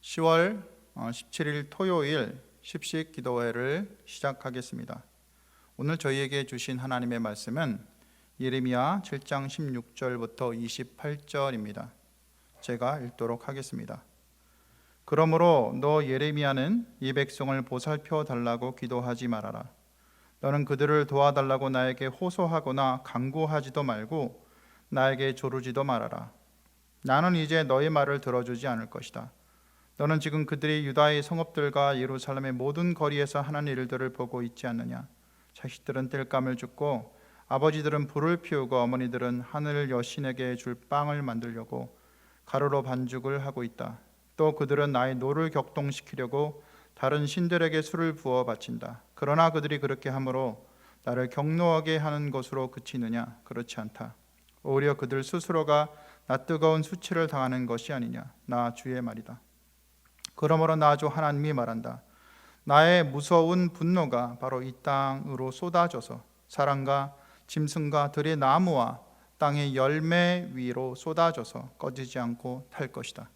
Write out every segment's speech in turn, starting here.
10월 17일 토요일 십식 기도회를 시작하겠습니다. 오늘 저희에게 주신 하나님의 말씀은 예레미야 7장 16절부터 28절입니다. 제가 읽도록 하겠습니다. 그러므로 너 예레미야는 이 백성을 보살펴 달라고 기도하지 말아라. 너는 그들을 도와달라고 나에게 호소하거나 강구하지도 말고 나에게 조르지도 말아라. 나는 이제 너의 말을 들어주지 않을 것이다. 너는 지금 그들이 유다의 성읍들과 예루살렘의 모든 거리에서 하는 일들을 보고 있지 않느냐? 자식들은 땔감을 줍고 아버지들은 불을 피우고 어머니들은 하늘 여신에게 줄 빵을 만들려고 가루로 반죽을 하고 있다. 또 그들은 나의 노를 격동시키려고 다른 신들에게 술을 부어 바친다. 그러나 그들이 그렇게 함으로 나를 경노하게 하는 것으로 그치느냐? 그렇지 않다. 오히려 그들 스스로가 나 뜨거운 수치를 당하는 것이 아니냐? 나 주의 말이다. 그러므로 나 주 하나님이 말한다. 나의 무서운 분노가 바로 이 땅으로 쏟아져서 사람과 짐승과 들의 나무와 땅의 열매 위로 쏟아져서 꺼지지 않고 탈 것이다.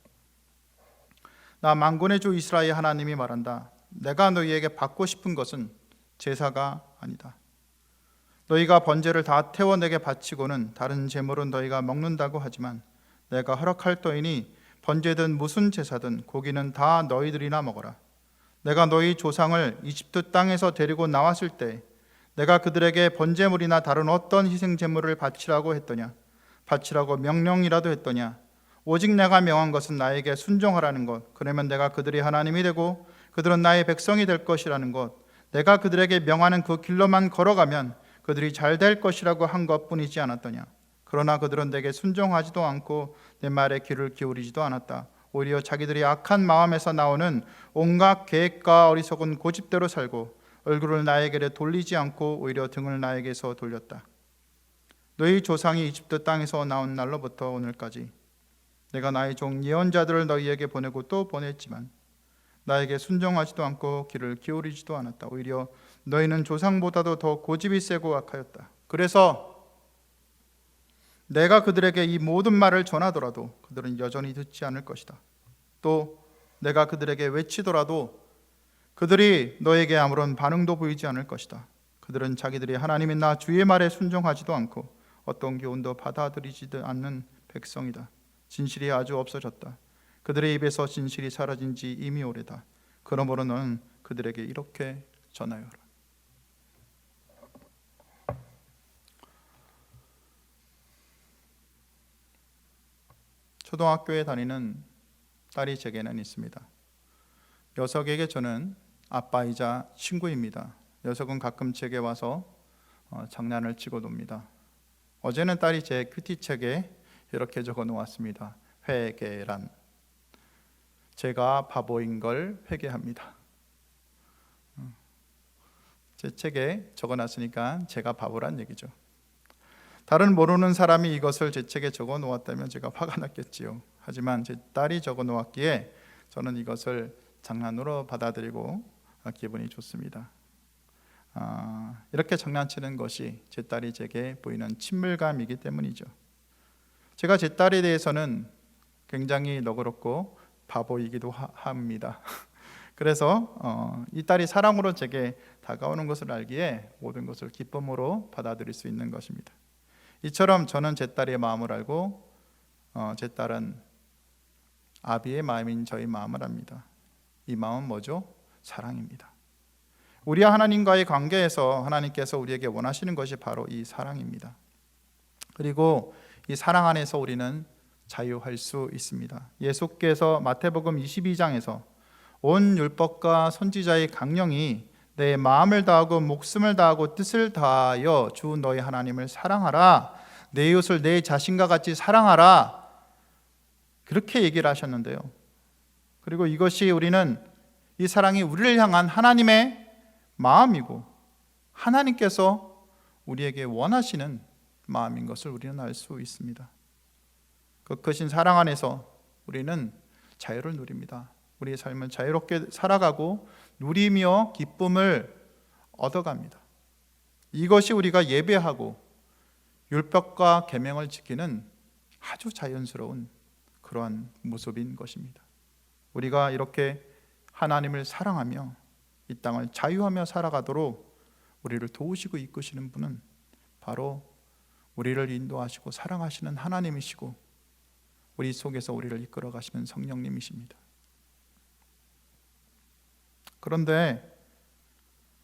나 만군의 주 이스라엘 하나님이 말한다. 내가 너희에게 받고 싶은 것은 제사가 아니다. 너희가 번제를 다 태워 내게 바치고는 다른 제물은 너희가 먹는다고 하지만 내가 허락할 터이니 번제든 무슨 제사든 고기는 다 너희들이나 먹어라. 내가 너희 조상을 이집트 땅에서 데리고 나왔을 때 내가 그들에게 번제물이나 다른 어떤 희생 제물을 바치라고 했더냐? 바치라고 명령이라도 했더냐? 오직 내가 명한 것은 나에게 순종하라는 것. 그러면 내가 그들이 하나님이 되고 그들은 나의 백성이 될 것이라는 것. 내가 그들에게 명하는 그 길로만 걸어가면 그들이 잘 될 것이라고 한 것뿐이지 않았더냐? 그러나 그들은 내게 순종하지도 않고 내 말에 귀를 기울이지도 않았다. 오히려 자기들이 악한 마음에서 나오는 온갖 계획과 어리석은 고집대로 살고 얼굴을 나에게 돌리지 않고 오히려 등을 나에게서 돌렸다. 너희 조상이 이집트 땅에서 나온 날로부터 오늘까지 내가 나의 종 예언자들을 너희에게 보내고 또 보냈지만 나에게 순종하지도 않고 귀를 기울이지도 않았다. 오히려 너희는 조상보다도 더 고집이 세고 악하였다. 그래서 내가 그들에게 이 모든 말을 전하더라도 그들은 여전히 듣지 않을 것이다. 또 내가 그들에게 외치더라도 그들이 너에게 아무런 반응도 보이지 않을 것이다. 그들은 자기들이 하나님의 나 주의 말에 순종하지도 않고 어떤 교훈도 받아들이지도 않는 백성이다. 진실이 아주 없어졌다. 그들의 입에서 진실이 사라진 지 이미 오래다. 그러므로 너는 그들에게 이렇게 전하여라. 초등학교에 다니는 딸이 제게는 있습니다. 녀석에게 저는 아빠이자 친구입니다. 녀석은 가끔 제게 와서 어, 장난을 치고 놉니다. 어제는 딸이 제 큐티책에 이렇게 적어 놓았습니다. 회계란. 제가 바보인 걸 회개합니다. 음. 제 책에 적어 놨으니까 제가 바보란 얘기죠. 다른 모르는 사람이 이것을 제 책에 적어 놓았다면 제가 화가 났겠지요. 하지만 제 딸이 적어 놓았기에 저는 이것을 장난으로 받아들이고 기분이 좋습니다. 아, 이렇게 장난치는 것이 제 딸이 제게 보이는 친밀감이기 때문이죠. 제가 제 딸에 대해서는 굉장히 너그럽고 바보이기도 하, 합니다. 그래서 어, 이 딸이 사랑으로 제게 다가오는 것을 알기에 모든 것을 기쁨으로 받아들일 수 있는 것입니다. 이처럼 저는 제 딸의 마음을 알고 어, 제 딸은 아비의 마음인 저의 마음을 압니다. 이 마음은 뭐죠? 사랑입니다. 우리와 하나님과의 관계에서 하나님께서 우리에게 원하시는 것이 바로 이 사랑입니다. 그리고 이 사랑 안에서 우리는 자유할 수 있습니다. 예수께서 마태복음 22장에서 온 율법과 선지자의 강령이 내 마음을 다하고 목숨을 다하고 뜻을 다하여 주 너희 하나님을 사랑하라. 내 이웃을 내 자신과 같이 사랑하라. 그렇게 얘기를 하셨는데요. 그리고 이것이 우리는 이 사랑이 우리를 향한 하나님의 마음이고 하나님께서 우리에게 원하시는 마음인 것을 우리는 알 수 있습니다. 그 크신 사랑 안에서 우리는 자유를 누립니다. 우리의 삶을 자유롭게 살아가고 누리며 기쁨을 얻어갑니다. 이것이 우리가 예배하고 율법과 계명을 지키는 아주 자연스러운 그러한 모습인 것입니다. 우리가 이렇게 하나님을 사랑하며 이 땅을 자유하며 살아가도록 우리를 도우시고 이끄시는 분은 바로 우리를 인도하시고 사랑하시는 하나님이시고 우리 속에서 우리를 이끌어 가시는 성령님이십니다. 그런데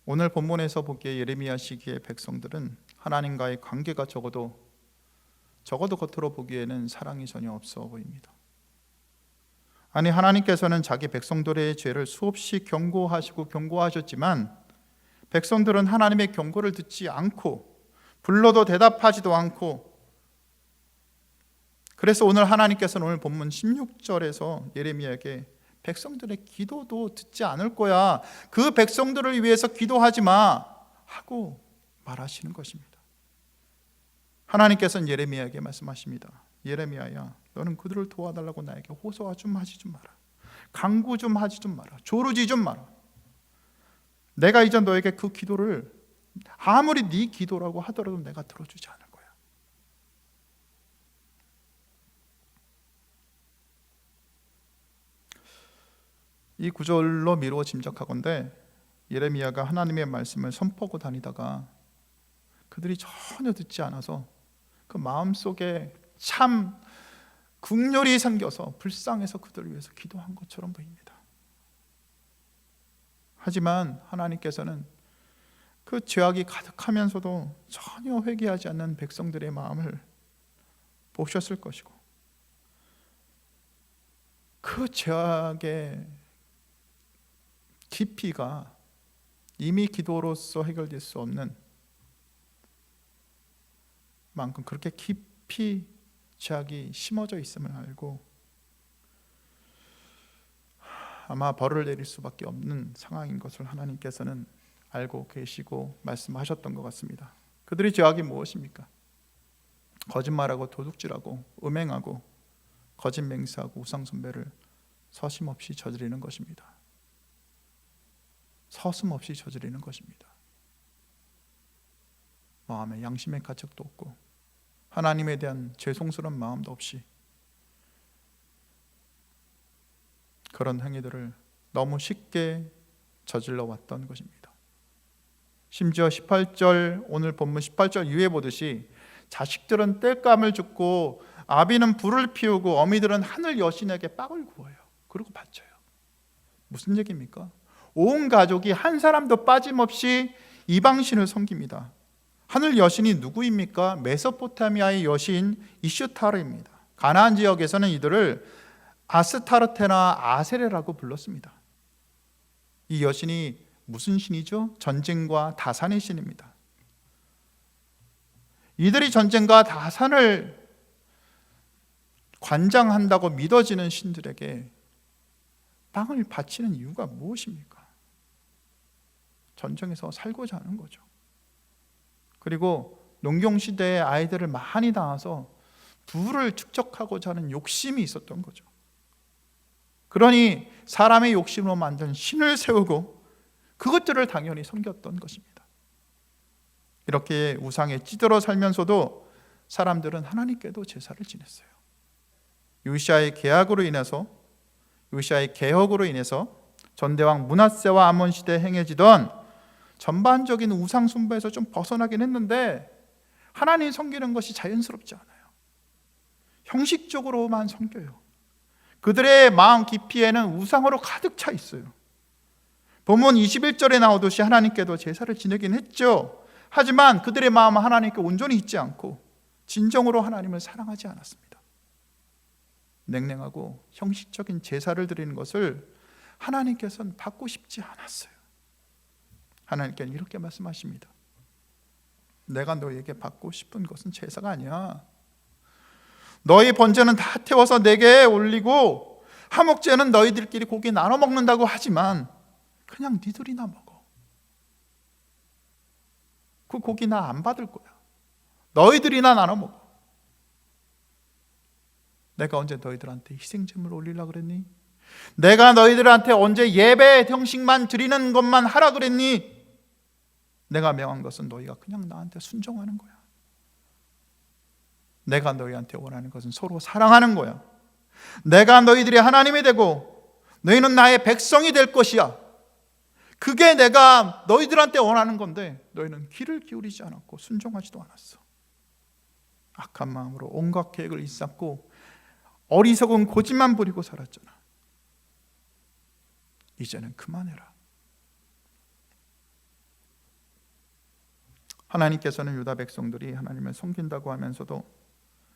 오늘 본문에서 보기에 예레미야 시기의 백성들은 하나님과의 관계가 적어도 적어도 겉으로 보기에는 사랑이 전혀 없어 보입니다. 아니 하나님께서는 자기 백성들의 죄를 수없이 경고하시고 경고하셨지만 백성들은 하나님의 경고를 듣지 않고 불러도 대답하지도 않고 그래서 오늘 하나님께서는 오늘 본문 16절에서 예레미야에게 백성들의 기도도 듣지 않을 거야. 그 백성들을 위해서 기도하지 마 하고 말하시는 것입니다. 하나님께서는 예레미야에게 말씀하십니다. 예레미야야, 너는 그들을 도와달라고 나에게 호소하 좀 하지 좀 마라. 강구 좀 하지 좀 마라. 조르지 좀 마라. 내가 이제 너에게 그 기도를 아무리 네 기도라고 하더라도 내가 들어주지 않을 이 구절로 미루어 짐작하건대 예레미야가 하나님의 말씀을 선포하고 다니다가 그들이 전혀 듣지 않아서 그 마음 속에 참 국렬이 생겨서 불쌍해서 그들을 위해서 기도한 것처럼 보입니다. 하지만 하나님께서는 그 죄악이 가득하면서도 전혀 회개하지 않는 백성들의 마음을 보셨을 것이고 그 죄악의 깊이가 이미 기도로서 해결될 수 없는 만큼 그렇게 깊이 죄악이 심어져 있음을 알고 아마 벌을 내릴 수밖에 없는 상황인 것을 하나님께서는 알고 계시고 말씀하셨던 것 같습니다. 그들의 죄악이 무엇입니까? 거짓말하고 도둑질하고 음행하고 거짓 맹세하고 우상 숭배를 서심없이 저지르는 것입니다. 서슴없이 저지르는 것입니다. 마음에 양심의 가책도 없고 하나님에 대한 죄송스러운 마음도 없이 그런 행위들을 너무 쉽게 저질러 왔던 것입니다. 심지어 18절 오늘 본문 18절 이후에 보듯이 자식들은 땔감을 줍고 아비는 불을 피우고 어미들은 하늘 여신에게 빵을 구워요. 그리고 바쳐요. 무슨 얘기입니까? 온 가족이 한 사람도 빠짐없이 이방신을 섬깁니다. 하늘 여신이 누구입니까? 메소포타미아의 여신 이슈타르입니다. 가나안 지역에서는 이들을 아스타르테나 아세레라고 불렀습니다. 이 여신이 무슨 신이죠? 전쟁과 다산의 신입니다. 이들이 전쟁과 다산을 관장한다고 믿어지는 신들에게 빵을 바치는 이유가 무엇입니까? 전쟁에서 살고자 하는 거죠. 그리고 농경 시대에 아이들을 많이 낳아서 부를 축적하고자 하는 욕심이 있었던 거죠. 그러니 사람의 욕심으로 만든 신을 세우고 그것들을 당연히 섬겼던 것입니다. 이렇게 우상에 찌들어 살면서도 사람들은 하나님께도 제사를 지냈어요. 유시아의 계약으로 인해서 유시아의 개혁으로 인해서 전대왕 문하세와 아몬 시대에 행해지던 전반적인 우상 숭배에서 좀 벗어나긴 했는데 하나님 섬기는 것이 자연스럽지 않아요. 형식적으로만 섬겨요. 그들의 마음 깊이에는 우상으로 가득 차 있어요. 본문 21절에 나오듯이 하나님께도 제사를 지내긴 했죠. 하지만 그들의 마음은 하나님께 온전히 있지 않고 진정으로 하나님을 사랑하지 않았습니다. 냉랭하고 형식적인 제사를 드리는 것을 하나님께서는 받고 싶지 않았어요. 하나님께는 이렇게 말씀하십니다. 내가 너에게 받고 싶은 것은 제사가 아니야. 너희 번제는 다 태워서 내게 올리고 하목제는 너희들끼리 고기 나눠 먹는다고 하지만 그냥 니들이나 먹어. 그 고기 나 안 받을 거야. 너희들이나 나눠 먹어. 내가 언제 너희들한테 희생제물 올리려 그랬니? 내가 너희들한테 언제 예배 형식만 드리는 것만 하라 그랬니? 내가 명한 것은 너희가 그냥 나한테 순종하는 거야. 내가 너희한테 원하는 것은 서로 사랑하는 거야. 내가 너희들이 하나님이 되고 너희는 나의 백성이 될 것이야. 그게 내가 너희들한테 원하는 건데 너희는 귀를 기울이지 않았고 순종하지도 않았어. 악한 마음으로 온갖 계획을 일삼고 어리석은 고집만 부리고 살았잖아. 이제는 그만해라. 하나님께서는 유다 백성들이 하나님을 섬긴다고 하면서도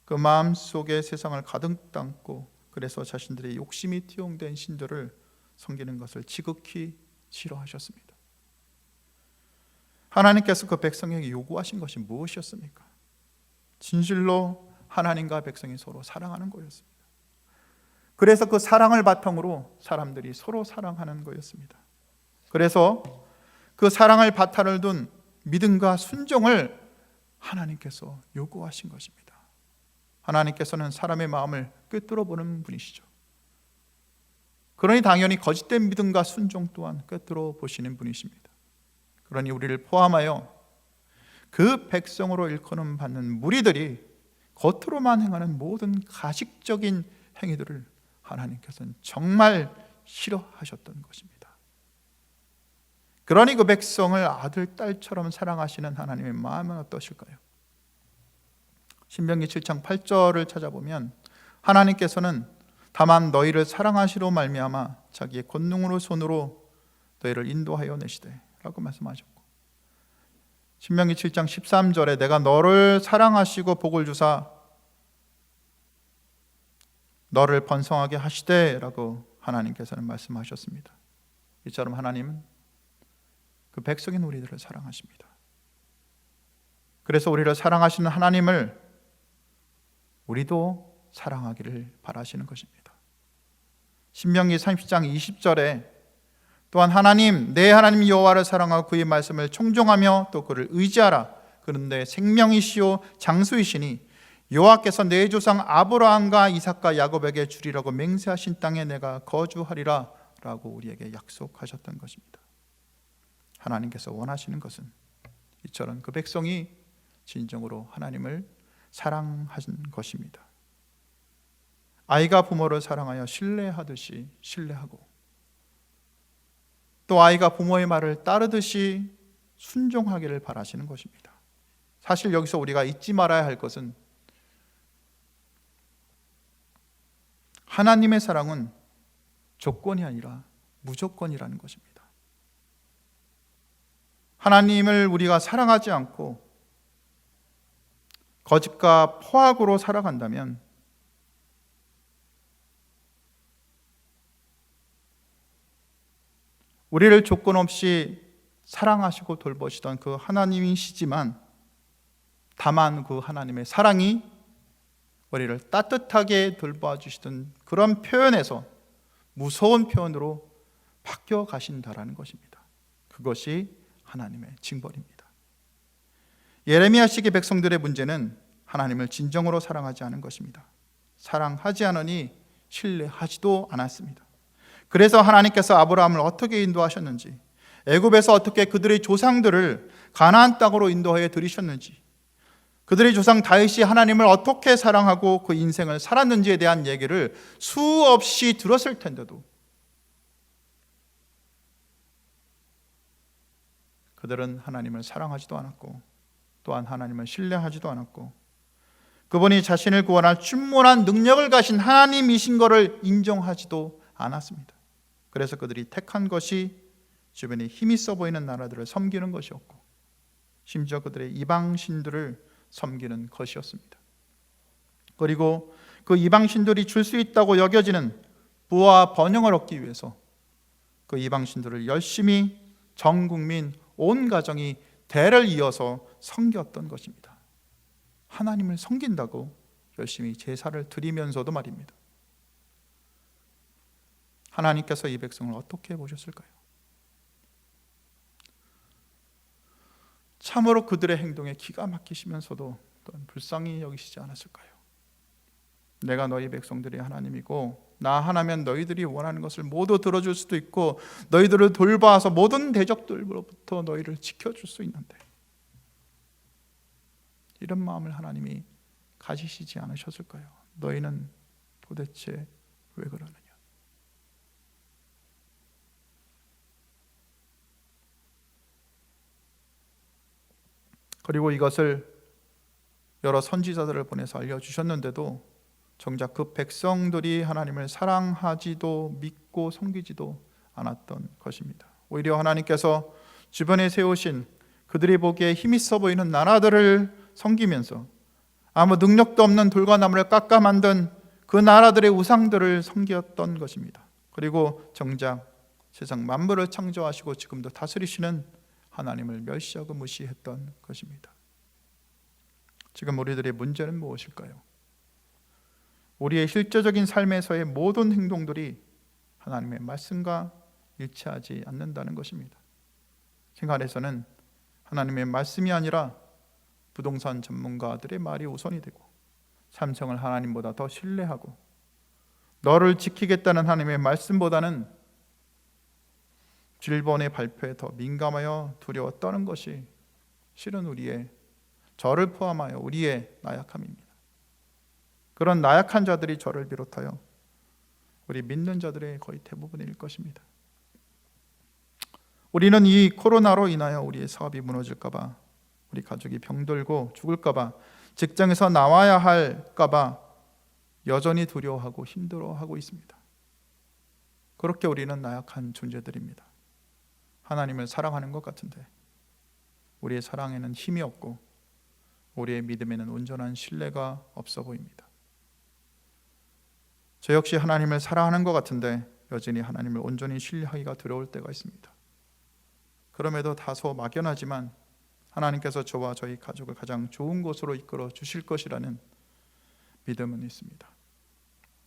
그 마음 속에 세상을 가득 담고 그래서 자신들의 욕심이 투영된 신들을 섬기는 것을 지극히 싫어하셨습니다. 하나님께서 그 백성에게 요구하신 것이 무엇이었습니까? 진실로 하나님과 백성이 서로 사랑하는 거였습니다. 그래서 그 사랑을 바탕으로 사람들이 서로 사랑하는 거였습니다. 그래서 그 사랑을 바탕을 둔 믿음과 순종을 하나님께서 요구하신 것입니다. 하나님께서는 사람의 마음을 꿰뚫어 보는 분이시죠. 그러니 당연히 거짓된 믿음과 순종 또한 꿰뚫어 보시는 분이십니다. 그러니 우리를 포함하여 그 백성으로 일컬음 받는 무리들이 겉으로만 행하는 모든 가식적인 행위들을 하나님께서는 정말 싫어하셨던 것입니다. 그러니 그 백성을 아들, 딸처럼 사랑하시는 하나님의 마음은 어떠실까요? 신명기 7장 8절을 찾아보면 하나님께서는 다만 너희를 사랑하시로 말미암아 자기의 권능으로 손으로 너희를 인도하여 내시되라고 말씀하셨고 신명기 7장 13절에 내가 너를 사랑하시고 복을 주사 너를 번성하게 하시되라고 하나님께서는 말씀하셨습니다. 이처럼 하나님은 그 백성인 우리들을 사랑하십니다. 그래서 우리를 사랑하시는 하나님을 우리도 사랑하기를 바라시는 것입니다. 신명기 30장 20절에 또한 하나님 내 하나님 여호와를 사랑하고 그의 말씀을 청종하며 또 그를 의지하라. 그런데 생명이시요 장수이시니 여호와께서 내 조상 아브라함과 이삭과 야곱에게 주리라고 맹세하신 땅에 내가 거주하리라라고 우리에게 약속하셨던 것입니다. 하나님께서 원하시는 것은 이처럼 그 백성이 진정으로 하나님을 사랑하신 것입니다. 아이가 부모를 사랑하여 신뢰하듯이 신뢰하고 또 아이가 부모의 말을 따르듯이 순종하기를 바라시는 것입니다. 사실 여기서 우리가 잊지 말아야 할 것은 하나님의 사랑은 조건이 아니라 무조건이라는 것입니다. 하나님을 우리가 사랑하지 않고 거짓과 포악으로 살아간다면 우리를 조건 없이 사랑하시고 돌보시던 그 하나님이시지만 다만 그 하나님의 사랑이 우리를 따뜻하게 돌봐 주시던 그런 표현에서 무서운 표현으로 바뀌어 가신다라는 것입니다. 그것이 하나님의 징벌입니다. 예레미야 시기 백성들의 문제는 하나님을 진정으로 사랑하지 않은 것입니다. 사랑하지 않으니 신뢰하지도 않았습니다. 그래서 하나님께서 아브라함을 어떻게 인도하셨는지, 애굽에서 어떻게 그들의 조상들을 가나안 땅으로 인도하여 들이셨는지, 그들의 조상 다윗이 하나님을 어떻게 사랑하고 그 인생을 살았는지에 대한 얘기를 수없이 들었을 텐데도 그들은 하나님을 사랑하지도 않았고 또한 하나님을 신뢰하지도 않았고 그분이 자신을 구원할 충분한 능력을 가신 하나님이신 것을 인정하지도 않았습니다. 그래서 그들이 택한 것이 주변에 써 보이는 나라들을 섬기는 것이었고 심지어 그들의 이방 신들을 섬기는 것이었습니다. 그리고 그 이방 신들이 줄 수 있다고 여겨지는 부와 번영을 얻기 위해서 그 이방 신들을 열심히 전 국민 온 가정이 대를 이어서 섬겼던 것입니다. 하나님을 섬긴다고 열심히 제사를 드리면서도 말입니다. 하나님께서 이 백성을 어떻게 보셨을까요? 참으로 그들의 행동에 기가 막히시면서도 불쌍히 여기시지 않았을까요? 내가 너희 백성들의 하나님이고 나 하나면 너희들이 원하는 것을 모두 들어줄 수도 있고 너희들을 돌봐서 모든 대적들로부터 너희를 지켜줄 수 있는데 이런 마음을 하나님이 가지시지 않으셨을까요? 너희는 도대체 왜 그러느냐? 그리고 이것을 여러 선지자들을 보내서 알려주셨는데도 정작 그 백성들이 하나님을 사랑하지도 믿고 섬기지도 않았던 것입니다. 오히려 하나님께서 주변에 세우신 그들이 보기에 힘있어 보이는 나라들을 섬기면서 아무 능력도 없는 돌과 나무를 깎아 만든 그 나라들의 우상들을 섬겼던 것입니다. 그리고 정작 세상 만물을 창조하시고 지금도 다스리시는 하나님을 멸시하고 무시했던 것입니다. 지금 우리들의 문제는 무엇일까요? 우리의 실제적인 삶에서의 모든 행동들이 하나님의 말씀과 일치하지 않는다는 것입니다. 생활에서는 하나님의 말씀이 아니라 부동산 전문가들의 말이 우선이 되고 삼성을 하나님보다 더 신뢰하고 너를 지키겠다는 하나님의 말씀보다는 질본의 발표에 더 민감하여 두려워 떠는 것이 실은 우리의 저를 포함하여 우리의 나약함입니다. 그런 나약한 자들이 저를 비롯하여 우리 믿는 자들의 거의 대부분일 것입니다. 우리는 이 코로나로 인하여 우리의 사업이 무너질까봐, 우리 가족이 병들고 죽을까봐, 직장에서 나와야 할까봐 여전히 두려워하고 힘들어하고 있습니다. 그렇게 우리는 나약한 존재들입니다. 하나님을 사랑하는 것 같은데 우리의 사랑에는 힘이 없고 우리의 믿음에는 온전한 신뢰가 없어 보입니다. 저 역시 하나님을 사랑하는 것 같은데 여전히 하나님을 온전히 신뢰하기가 두려울 때가 있습니다. 그럼에도 다소 막연하지만 하나님께서 저와 저희 가족을 가장 좋은 곳으로 이끌어 주실 것이라는 믿음은 있습니다.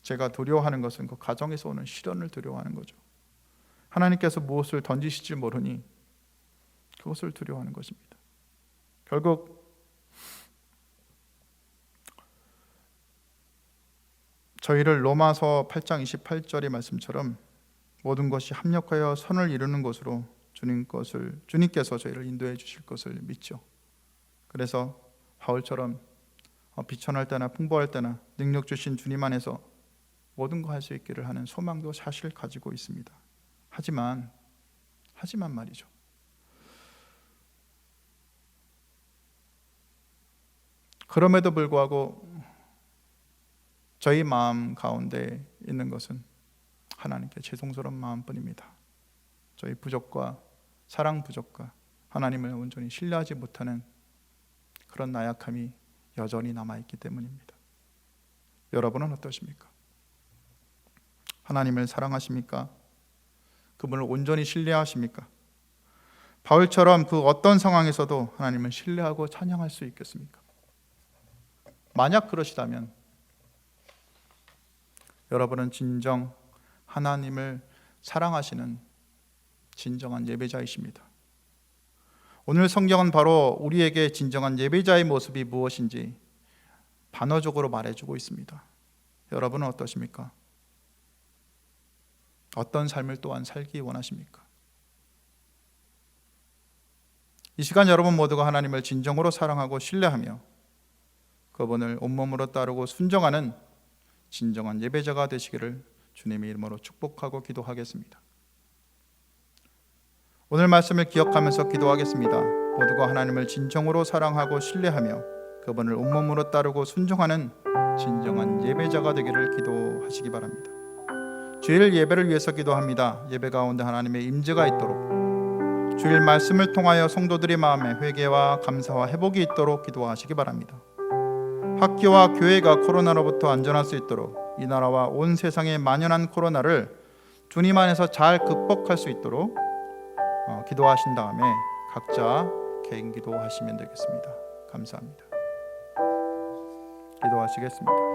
제가 두려워하는 것은 그 가정에서 오는 시련을 두려워하는 거죠. 하나님께서 무엇을 던지실지 모르니 그것을 두려워하는 것입니다. 결국 저희를 로마서 8장 28절의 말씀처럼 모든 것이 합력하여 선을 이루는 것으로 주님 것을 주님께서 저희를 인도해 주실 것을 믿죠. 그래서 바울처럼 어, 비천할 때나 풍부할 때나 능력 주신 주님 안에서 모든 거 할 수 있기를 하는 소망도 사실 가지고 있습니다. 하지만 하지만 말이죠. 그럼에도 불구하고 저희 마음 가운데 있는 것은 하나님께 죄송스러운 마음뿐입니다. 저희 부족과 사랑 부족과 하나님을 온전히 신뢰하지 못하는 그런 나약함이 여전히 남아 있기 때문입니다. 여러분은 어떠십니까? 하나님을 사랑하십니까? 그분을 온전히 신뢰하십니까? 바울처럼 그 어떤 상황에서도 하나님을 신뢰하고 찬양할 수 있겠습니까? 만약 그러시다면 여러분은 진정 하나님을 사랑하시는 진정한 예배자이십니다. 오늘 성경은 바로 우리에게 진정한 예배자의 모습이 무엇인지 반어적으로 말해주고 있습니다. 여러분은 어떠십니까? 어떤 삶을 또한 살기 원하십니까? 이 시간 여러분 모두가 하나님을 진정으로 사랑하고 신뢰하며 그분을 온몸으로 따르고 순종하는 진정한 예배자가 되시기를 주님의 이름으로 축복하고 기도하겠습니다. 오늘 말씀을 기억하면서 기도하겠습니다. 모두가 하나님을 진정으로 사랑하고 신뢰하며 그분을 온몸으로 따르고 순종하는 진정한 예배자가 되기를 기도하시기 바랍니다. 주일 예배를 위해서 기도합니다. 예배 가운데 하나님의 임재가 있도록 주일 말씀을 통하여 성도들의 마음에 회개와 감사와 회복이 있도록 기도하시기 바랍니다. 학교와 교회가 코로나로부터 안전할 수 있도록 이 나라와 온 세상에 만연한 코로나를 주님 안에서 잘 극복할 수 있도록 어, 기도하신 다음에 각자 개인 기도하시면 되겠습니다. 감사합니다. 기도하시겠습니다.